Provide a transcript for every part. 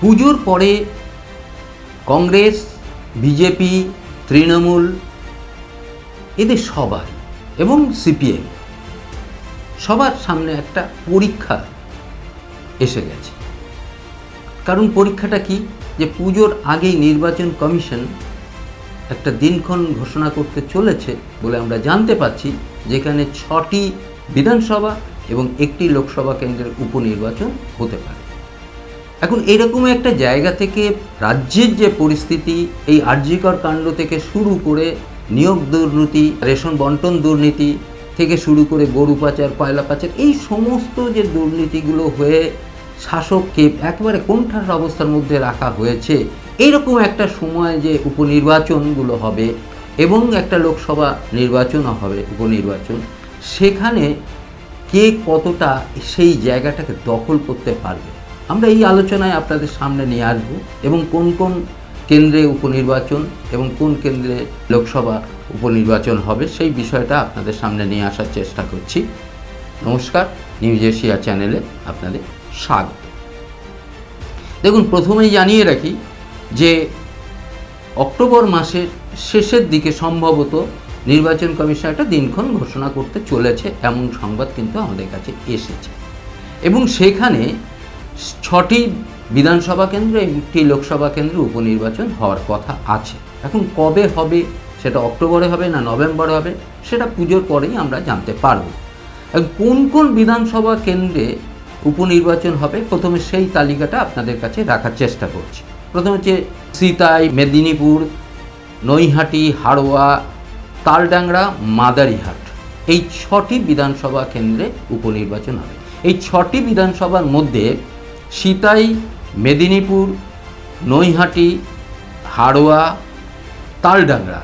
পুজোর পরে কংগ্রেস, বিজেপি, তৃণমূল, এদের সবার এবং সিপিএম, সবার সামনে একটা পরীক্ষা এসে গেছে। কারণ পরীক্ষাটা কি? যে পুজোর আগেই নির্বাচন কমিশন একটা দিনক্ষণ ঘোষণা করতে চলেছে বলে আমরা জানতে পাচ্ছি যেখানে ছটি বিধানসভা এবং একটি লোকসভা কেন্দ্রের উপনির্বাচন হতে পারে। এখন এরকম একটা জায়গা থেকে রাজ্যের যে পরিস্থিতি, এই আর্যিকর কাণ্ড থেকে শুরু করে নিয়োগ দুর্নীতি, রেশন বন্টন দুর্নীতি থেকে শুরু করে গরু পাচার, কয়লা পাচার, এই সমস্ত যে দুর্নীতিগুলো হয়ে শাসককে একেবারে কোণঠাস অবস্থার মধ্যে রাখা হয়েছে এইরকম একটা সময় যে উপনির্বাচনগুলো হবে এবং একটা লোকসভা নির্বাচনও হবে, উপনির্বাচন, সেখানে কে কতটা সেই জায়গাটাকে দখল করতে পারবে। আমরা এই আলোচনায় আপনাদের সামনে নিয়ে আসব এবং কোন কোন কেন্দ্রে উপনির্বাচন এবং কোন কেন্দ্রে লোকসভা উপনির্বাচন হবে সেই বিষয়টা আপনাদের সামনে নিয়ে আসার চেষ্টা করছি। নমস্কার, নিউজ এশিয়া চ্যানেলে আপনাদের স্বাগত। দেখুন, প্রথমেই জানিয়ে রাখি যে অক্টোবর মাসের শেষের দিকে সম্ভবত নির্বাচন কমিশন একটা দিনক্ষণ ঘোষণা করতে চলেছে, এমন সংবাদ কিন্তু আমাদের কাছে এসেছে। এবং সেখানে ছটি বিধানসভা কেন্দ্র একটি লোকসভা কেন্দ্রে উপনির্বাচন হওয়ার কথা আছে। এখন কবে হবে, সেটা অক্টোবরে হবে না নভেম্বরে হবে, সেটা পুজোর পরেই আমরা জানতে পারব। কোন কোন বিধানসভা কেন্দ্রে উপনির্বাচন হবে, প্রথমে সেই তালিকাটা আপনাদের কাছে রাখার চেষ্টা করছি। প্রথমে হচ্ছে সিতাই, মেদিনীপুর, নৈহাটি, হাড়োয়া, তালডাংরা, মাদারিহাট। এই ছটি বিধানসভা কেন্দ্রে উপনির্বাচন হবে। এই ছটি বিধানসভার মধ্যে সিতাই, মেদিনীপুর, নৈহাটি, হাড়োয়া, তালডাংরা।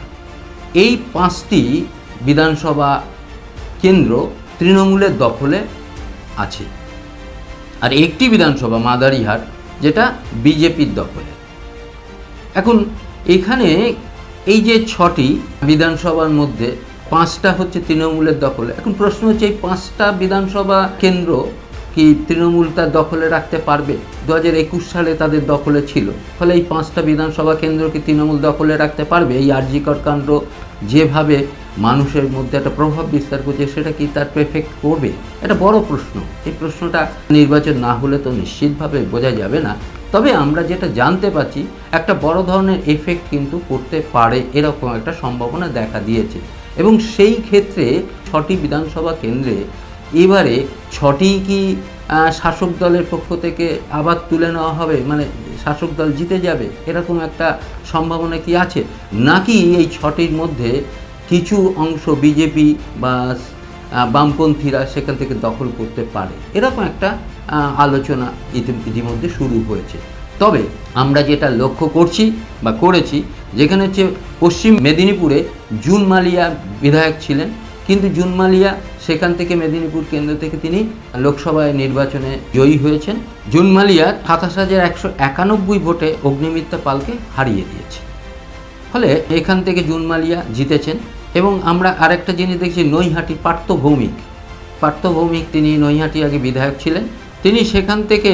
এই পাঁচটি বিধানসভা কেন্দ্র তৃণমূলের দখলে আছে। আর একটি বিধানসভা মাদারিহাট, যেটা বিজেপির দখলে। এখন এখানে এই যে ছটি বিধানসভার মধ্যে পাঁচটা হচ্ছে তৃণমূলের দখলে। এখন প্রশ্ন হচ্ছে এই পাঁচটা বিধানসভা কেন্দ্র কি তৃণমূল তার দখলে রাখতে পারবে? দু হাজার একুশ সালে তাদের দখলে ছিল। ফলে এই পাঁচটা বিধানসভা কেন্দ্রকে তৃণমূল দখলে রাখতে পারবে? এই আরজিকর কাণ্ড যেভাবে মানুষের মধ্যে একটা প্রভাব বিস্তার করছে, সেটা কি তার এফেক্ট করবে? এটা বড় প্রশ্ন। এই প্রশ্নটা নির্বাচন না হলে তো নিশ্চিতভাবে বোঝা যাবে না। তবে আমরা যেটা জানতে পারছি, একটা বড় ধরনের এফেক্ট কিন্তু করতে পারে এরকম একটা সম্ভাবনা দেখা দিয়েছে। এবং সেই ক্ষেত্রে ছটি বিধানসভা কেন্দ্রে এবারে ছটি কি শাসক দলের পক্ষ থেকে আবার তুলে নেওয়া হবে? মানে শাসক দল জিতে যাবে? এরকম একটা সম্ভাবনা কি আছে? নাকি এই ছটির মধ্যে কিছু অংশ বিজেপি বা বামপন্থীরা সেখান থেকে দখল করতে পারে? এরকম একটা আলোচনা ইতিমধ্যে শুরু হয়েছে। তবে আমরা যেটা লক্ষ্য করছি বা করেছি, যেখানে হচ্ছে পশ্চিম মেদিনীপুরে জুন মালিয়া বিধায়ক ছিলেন। কিন্তু জুন মালিয়া সেখান থেকে মেদিনীপুর কেন্দ্র থেকে তিনি লোকসভায় নির্বাচনে জয়ী হয়েছেন। জুন মালিয়া সাতাশ হাজার একশো একানব্বই ভোটে অগ্নিমিত্রা পালকে হারিয়ে দিয়েছে। ফলে এখান থেকে জুন মালিয়া জিতেছেন এবং আমরা আরেকটা জিনিস দেখছি, নৈহাটি পার্থ ভৌমিক পার্থ ভৌমিক তিনি নৈহাটি আগে বিধায়ক ছিলেন। তিনি সেখান থেকে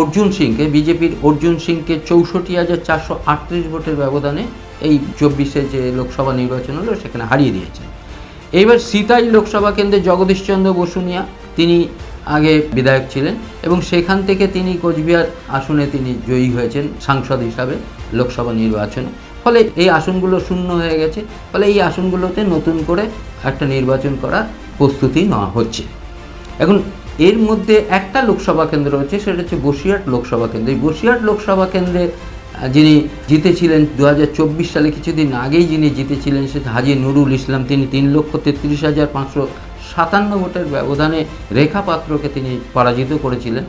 অর্জুন সিংকে, বিজেপির অর্জুন সিংকে চৌষট্টি হাজার চারশো আটত্রিশ ভোটের ব্যবধানে এই চব্বিশে যে লোকসভা নির্বাচন হলো, সেখানে হারিয়ে দিয়েছেন। এইবার সিতাই লোকসভা কেন্দ্রে জগদীশচন্দ্র বসুনিয়া তিনি আগে বিধায়ক ছিলেন এবং সেখান থেকে তিনি কোচবিহার আসনে তিনি জয়ী হয়েছেন সাংসদ হিসাবে লোকসভা নির্বাচনে। ফলে এই আসনগুলো শূন্য হয়ে গেছে। ফলে এই আসনগুলোতে নতুন করে একটা নির্বাচন করার প্রস্তুতি নেওয়া হচ্ছে। এখন এর মধ্যে একটা লোকসভা কেন্দ্র রয়েছে, সেটা হচ্ছে বসিরহাট লোকসভা কেন্দ্র। এই বসিরহাট লোকসভা কেন্দ্রে যিনি জিতেছিলেন দু হাজার চব্বিশ সালে কিছুদিন আগেই যিনি জিতেছিলেন সে হাজি নুরুল ইসলাম। তিনি তিন লক্ষ তেত্রিশ হাজার পাঁচশো সাতান্ন ভোটের ব্যবধানে রেখা পাত্রকে তিনি পরাজিত করেছিলেন।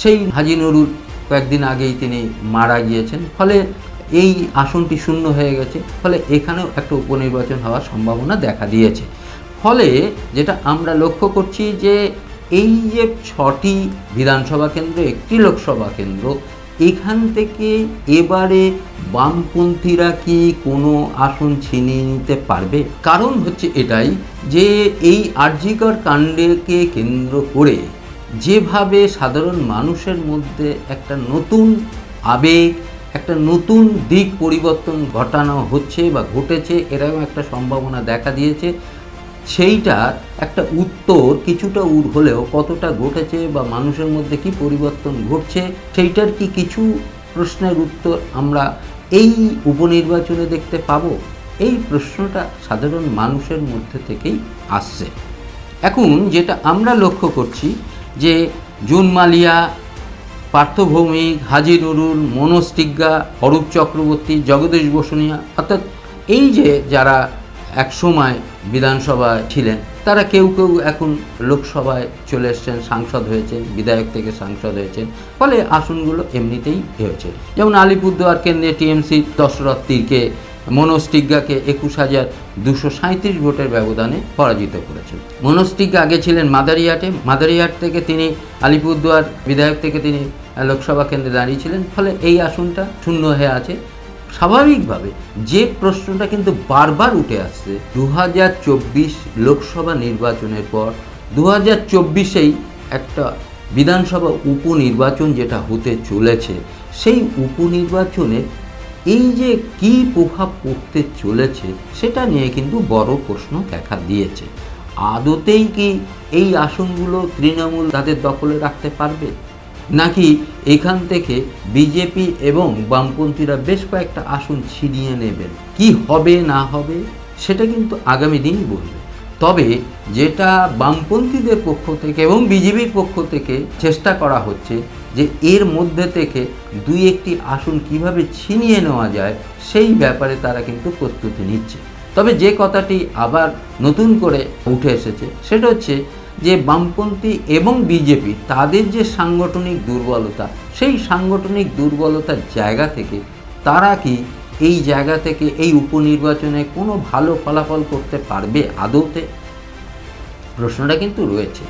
সেই হাজি নুরুল কয়েকদিন আগেই তিনি মারা গিয়েছেন। ফলে এই আসনটি শূন্য হয়ে গেছে। ফলে এখানেও একটা উপনির্বাচন হওয়ার সম্ভাবনা দেখা দিয়েছে। ফলে যেটা আমরা লক্ষ্য করছি যে এই যে ছটি বিধানসভা কেন্দ্র, একটি লোকসভা কেন্দ্র এখান থেকে এবারে বামপন্থীরা কি কোনো আসন ছিনিয়ে নিতে পারবে? কারণ হচ্ছে এটাই যে এই আর্যিকর কাণ্ডকে কেন্দ্র করে যেভাবে সাধারণ মানুষের মধ্যে একটা নতুন আবেগ, একটা নতুন দিক পরিবর্তন ঘটানো হচ্ছে বা ঘটেছে, এরকম একটা সম্ভাবনা দেখা দিয়েছে। সেইটার একটা উত্তর কিছুটা উর হলেও কতটা ঘটেছে বা মানুষের মধ্যে কি পরিবর্তন ঘটছে, সেইটার কি কিছু প্রশ্নের উত্তর আমরা এই উপনির্বাচনে দেখতে পাবো? এই প্রশ্নটা সাধারণ মানুষের মধ্যে থেকেই আসছে। এখন যেটা আমরা লক্ষ্য করছি যে জুন মালিয়া, পার্থ ভৌমিক, হাজি নুরুল, মনোজ টিগ্গা, অরূপ চক্রবর্তী, জগদীশ বসুনিয়া, অর্থাৎ এই যে যারা একসময় বিধানসভায় ছিলেন। তারা কেউ কেউ এখন লোকসভায় চলে এসছেন, সাংসদ হয়েছেন, বিধায়ক থেকে সাংসদ হয়েছেন। ফলে আসনগুলো এমনিতেই হয়েছে। যেমন আলিপুরদুয়ার কেন্দ্রে টিএমসি দশরথ তীরকে, মনোজ টিগ্গাকে একুশ হাজার দুশো সাঁত্রিশ ভোটের ব্যবধানে পরাজিত করেছেন। মনোজ টিগ্গা আগে ছিলেন মাদারিহাটে মাদারিহাট থেকে তিনি আলিপুরদুয়ার বিধায়ক থেকে তিনি লোকসভা কেন্দ্রে দাঁড়িয়েছিলেন ফলে এই আসনটা শূন্য হয়ে আছে। স্বাভাবিকভাবে যে প্রশ্নটা কিন্তু বারবার উঠে আসছে দু হাজার চব্বিশ লোকসভা নির্বাচনের পর দু হাজার চব্বিশেই একটা বিধানসভা উপনির্বাচন যেটা হতে চলেছে, সেই উপনির্বাচনে এই যে কি প্রভাব পড়তে চলেছে সেটা নিয়ে কিন্তু বড় প্রশ্ন দেখা দিয়েছে। আদতেই কি এই আসনগুলো তৃণমূল তাদের দখলে রাখতে পারবে? নাকি এখান থেকে বিজেপি এবং বামপন্থীরা বেশ কয়েকটা আসন ছিনিয়ে নেবেন? কি হবে, না হবে, সেটা কিন্তু আগামী দিন বলবে। তবে যেটা বামপন্থীদের পক্ষ থেকে এবং বিজেপির পক্ষ থেকে চেষ্টা করা হচ্ছে যে এর মধ্যে থেকে দুই একটি আসন কীভাবে ছিনিয়ে নেওয়া যায়, সেই ব্যাপারে তারা কিন্তু প্রস্তুতি নিচ্ছে। তবে যে কথাটি আবার নতুন করে উঠে এসেছে, সেটা হচ্ছে যে বামপন্থী এবং বিজেপি, তাদের যে সাংগঠনিক দুর্বলতা, সেই সাংগঠনিক দুর্বলতার জায়গা থেকে তারা কি এই জায়গা থেকে এই উপনির্বাচনে কোনো ভালো ফলাফল করতে পারবে আদৌতে? প্রশ্নটা কিন্তু রয়েছে।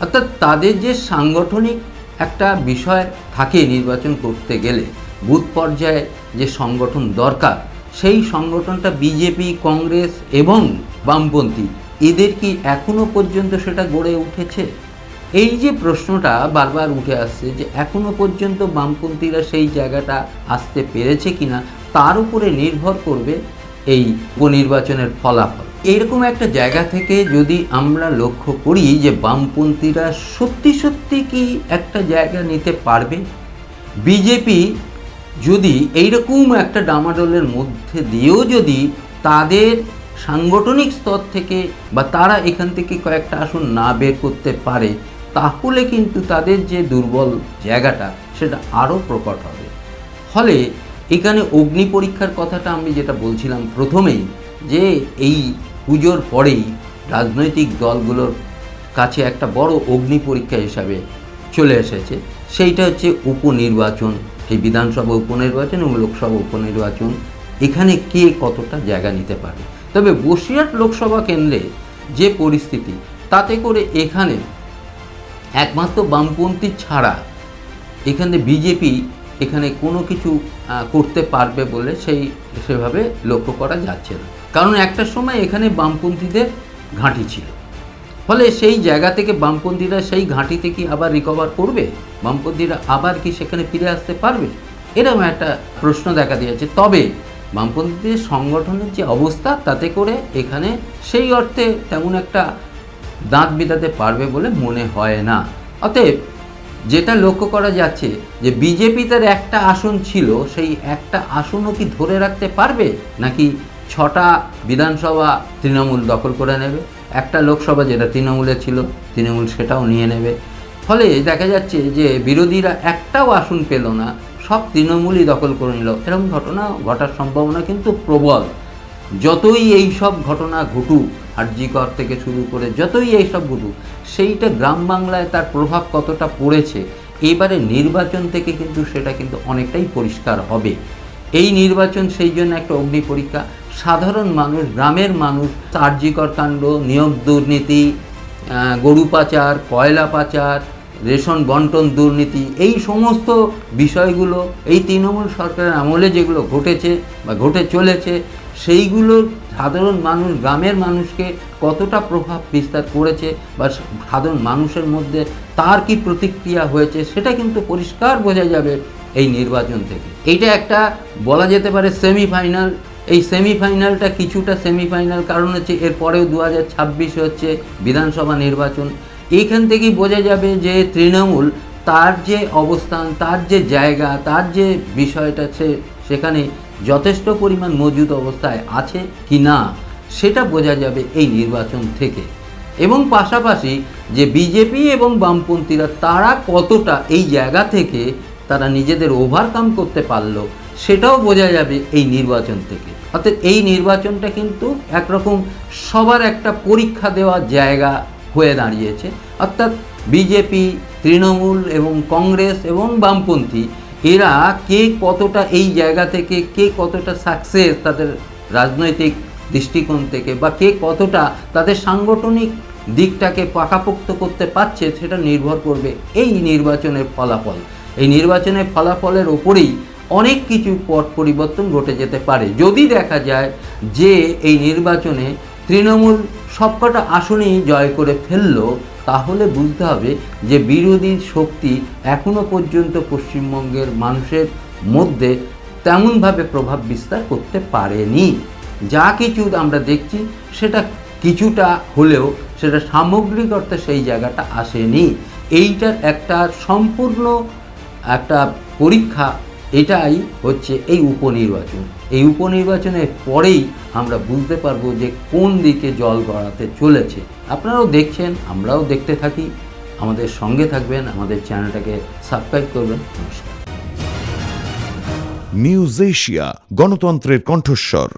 অর্থাৎ তাদের যে সাংগঠনিক একটা বিষয় থাকে নির্বাচন করতে গেলে, বুথ পর্যায়ে যে সংগঠন দরকার, সেই সংগঠনটা বিজেপি, কংগ্রেস এবং বামপন্থী এদের কি এখনও পর্যন্ত সেটা গড়ে উঠেছে? এই যে প্রশ্নটা বারবার উঠে আসছে যে এখনও পর্যন্ত বামপন্থীরা সেই জায়গাটা আসতে পেরেছে কিনা, তার উপরে নির্ভর করবে এই উপনির্বাচনের ফলাফল। এরকম একটা জায়গা থেকে যদি আমরা লক্ষ্য করি যে বামপন্থীরা সত্যি সত্যি কি একটা জায়গা নিতে পারবে? বিজেপি যদি এইরকম একটা ডামাডোলের মধ্যে দিয়েও যদি তাদের সাংগঠনিক স্তর থেকে বা তারা এখান থেকে কয়েকটা আসন না বের করতে পারে, তাহলে কিন্তু তাদের যে দুর্বল জায়গাটা সেটা আরও প্রকট হবে। ফলে এখানে অগ্নি পরীক্ষার কথাটা আমি যেটা বলছিলাম প্রথমেই, যে এই পুজোর পরেই রাজনৈতিক দলগুলোর কাছে একটা বড় অগ্নি পরীক্ষা হিসাবে চলে এসেছে। সেইটা হচ্ছে উপনির্বাচন, এই বিধানসভা উপনির্বাচন এবং লোকসভা উপনির্বাচন। এখানে কে কতটা জায়গা নিতে পারে? তবে বসিরহাট লোকসভা কেন্দ্রে যে পরিস্থিতি, তাতে করে এখানে একমাত্র বামপন্থী ছাড়া এখানে বিজেপি এখানে কোনো কিছু করতে পারবে বলে সেই, সেভাবে লক্ষ্য করা যাচ্ছে না। কারণ একটা সময় এখানে বামপন্থীদের ঘাঁটি ছিল। ফলে সেই জায়গা থেকে বামপন্থীরা সেই ঘাঁটি থেকে আবার রিকভার করবে? বামপন্থীরা আবার কি সেখানে ফিরে আসতে পারবে? এরকম একটা প্রশ্ন দেখা দিয়েছে। তবে বামপন্থীদের সংগঠনের যে অবস্থা, তাতে করে এখানে সেই অর্থে তেমন একটা দাঁত বিদাতে পারবে বলে মনে হয় না। অতএব যেটা লক্ষ্য করা যাচ্ছে যে বিজেপি তার একটা আসন ছিল, সেই একটা আসনও কি ধরে রাখতে পারবে? নাকি ছটা বিধানসভা তৃণমূল দখল করে নেবে? একটা লোকসভা যেটা তৃণমূলের ছিল, তৃণমূল সেটাও নিয়ে নেবে। ফলে দেখা যাচ্ছে যে বিরোধীরা একটাও আসন পেল না। সব তৃণমূলই দখল করে নিল। এরকম ঘটনা ঘটার সম্ভাবনা কিন্তু প্রবল। যতই এই সব ঘটনা ঘটুক আরজিকর থেকে শুরু করে যতই এই সব ঘটুক, সেইটা গ্রাম বাংলায় তার প্রভাব কতটা পড়েছে, এবারে নির্বাচন থেকে কিন্তু সেটা কিন্তু অনেকটাই পরিষ্কার হবে। এই নির্বাচন সেই জন্য একটা অগ্নি পরীক্ষা। সাধারণ মানুষ, গ্রামের মানুষ আরজিকর কাণ্ড, নিয়োগ দুর্নীতি গরু পাচার, কয়লা পাচার রেশন বন্টন দুর্নীতি, এই সমস্ত বিষয়গুলো, এই তৃণমূল সরকারের আমলে যেগুলো ঘটেছে বা ঘটে চলেছে, সেইগুলো সাধারণ মানুষ, গ্রামের মানুষকে কতটা প্রভাব বিস্তার করেছে বা সাধারণ মানুষের মধ্যে তার কি প্রতিক্রিয়া হয়েছে, সেটা কিন্তু পরিষ্কার বোঝা যাবে এই নির্বাচন থেকে। এইটা একটা বলা যেতে পারে সেমিফাইনাল। এই সেমিফাইনালটা কিছুটা সেমিফাইনাল কারণ হচ্ছে এরপরেও দু হাজার ছাব্বিশে হচ্ছে বিধানসভা নির্বাচন। এইখান থেকেই বোঝা যাবে যে তৃণমূল তার যে অবস্থান, তার যে জায়গা, তার যে বিষয়টা সে সেখানে যথেষ্ট পরিমাণ মজুদ অবস্থায় আছে কি না, সেটা বোঝা যাবে এই নির্বাচন থেকে। এবং পাশাপাশি যে বিজেপি এবং বামপন্থীরা তারা কতটা এই জায়গা থেকে তারা নিজেদের ওভারকাম করতে পারল, সেটাও বোঝা যাবে এই নির্বাচন থেকে। অর্থাৎ এই নির্বাচনটা কিন্তু একরকম সবার একটা পরীক্ষা দেওয়ার জায়গা হয়ে দাঁড়িয়েছে। অর্থাৎ বিজেপি, তৃণমূল এবং কংগ্রেস এবং বামপন্থী, এরা কে কতটা এই জায়গা থেকে, কে কতটা সাকসেস তাদের রাজনৈতিক দৃষ্টিকোণ থেকে বা কে কতটা তাদের সাংগঠনিক দিকটাকে পাকাপোক্ত করতে পারছে, সেটা নির্ভর করবে এই নির্বাচনের ফলাফল। এই নির্বাচনের ফলাফলের ওপরেই অনেক কিছু পট পরিবর্তন ঘটে যেতে পারে। যদি দেখা যায় যে এই নির্বাচনে তৃণমূল সবকটা আসনেই জয় করে ফেলল, তাহলে বুঝতে হবে যে বিরোধী শক্তি এখনও পর্যন্ত পশ্চিমবঙ্গের মানুষের মধ্যে তেমনভাবে প্রভাব বিস্তার করতে পারেনি। যা কিছু আমরা দেখছি, সেটা কিছুটা হলেও সেটা সামগ্রিক অর্থে সেই জায়গাটা আসেনি। এইটার একটা সম্পূর্ণ একটা পরীক্ষা এটাই হচ্ছে এই উপনির্বাচন। এই উপনির্বাচনের পরেই আমরা বুঝতে পারব যে কোন দিকে জল গড়াতে চলেছে। আপনারাও দেখছেন, আমরাও দেখতে থাকি। আমাদের সঙ্গে থাকবেন, আমাদের চ্যানেলটাকে সাবস্ক্রাইব করবেন। নমস্কার। নিউজ এশিয়া, গণতন্ত্রের কণ্ঠস্বর।